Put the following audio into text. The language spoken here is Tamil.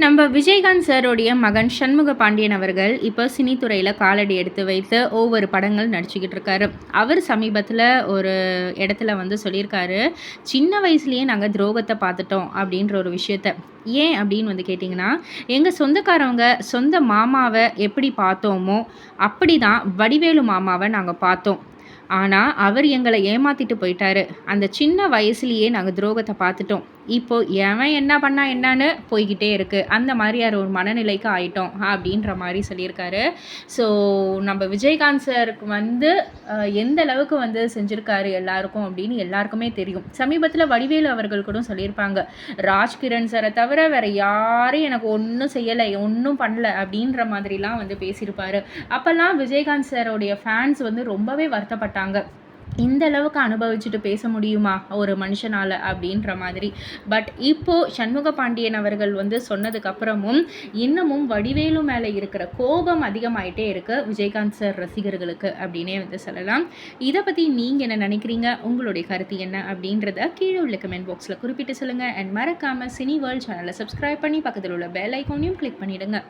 நம்ம விஜயகாந்த் சாரோடைய மகன் சண்முக பாண்டியன் அவர்கள் இப்போ சினித்துறையில் காலடி எடுத்து வைத்து ஒவ்வொரு படங்கள் நடிச்சுக்கிட்டு இருக்காரு. அவர் சமீபத்தில் ஒரு இடத்துல வந்து சொல்லியிருக்காரு சின்ன வயசுலேயே நாங்கள் துரோகத்தை பார்த்துட்டோம் அப்படின்ற ஒரு விஷயத்த. ஏன் அப்படின்னு வந்து கேட்டிங்கன்னா எங்கள் சொந்தக்காரவங்க சொந்த மாமாவை எப்படி பார்த்தோமோ அப்படி தான் வடிவேலு மாமாவை நாங்கள் பார்த்தோம். ஆனால் அவர் எங்களை ஏமாற்றிட்டு போயிட்டாரு. அந்த சின்ன வயசுலேயே நாங்கள் துரோகத்தை பார்த்துட்டோம். இப்போ எவன் என்ன பண்ணா என்னன்னு போய்கிட்டே இருக்குது அந்த மாதிரியான ஒரு மனநிலைக்கு ஆயிட்டோம் அப்படின்ற மாதிரி சொல்லியிருக்காரு. ஸோ நம்ம விஜயகாந்த் சாருக்கு வந்து எந்த அளவுக்கு வந்து செஞ்சுருக்காரு எல்லாருக்கும் அப்படின்னு எல்லாருக்குமே தெரியும். சமீபத்தில் வடிவேலு அவர்கள் கூட சொல்லியிருப்பாங்க. ராஜ்கிரண் சாரை தவிர வேற யாரும் எனக்கு ஒன்றும் செய்யலை ஒன்றும் பண்ணல அப்படின்ற மாதிரிலாம் வந்து பேசியிருப்பாரு. அப்போல்லாம் விஜயகாந்த் சாரோடைய ஃபேன்ஸ் வந்து ரொம்பவே வருத்தப்பட்டாங்க. இந்த அளவுக்கு அனுபவிச்சுட்டு பேச முடியுமா ஒரு மனுஷனால் அப்படின்ற மாதிரி. பட் இப்போது சண்முக பாண்டியன் அவர்கள் வந்து சொன்னதுக்கப்புறமும் இன்னமும் வடிவேலு மேலே இருக்கிற கோபம் அதிகமாயிட்டே இருக்கு விஜயகாந்த் சார் ரசிகர்களுக்கு அப்படின்னே வந்து சொல்லலாம். இதை பற்றி நீங்கள் என்ன நினைக்கிறீங்க? உங்களுடைய கருத்து என்ன அப்படின்றத கீழே உள்ள கமெண்ட் பாக்ஸில் குறிப்பிட்டு சொல்லுங்கள் அண்ட் மறக்காமல் சினி வேர்ல்ட் சேனலை சப்ஸ்கிரைப் பண்ணி பக்கத்தில் உள்ள பெல் ஐக்கோனையும் கிளிக் பண்ணிவிடுங்க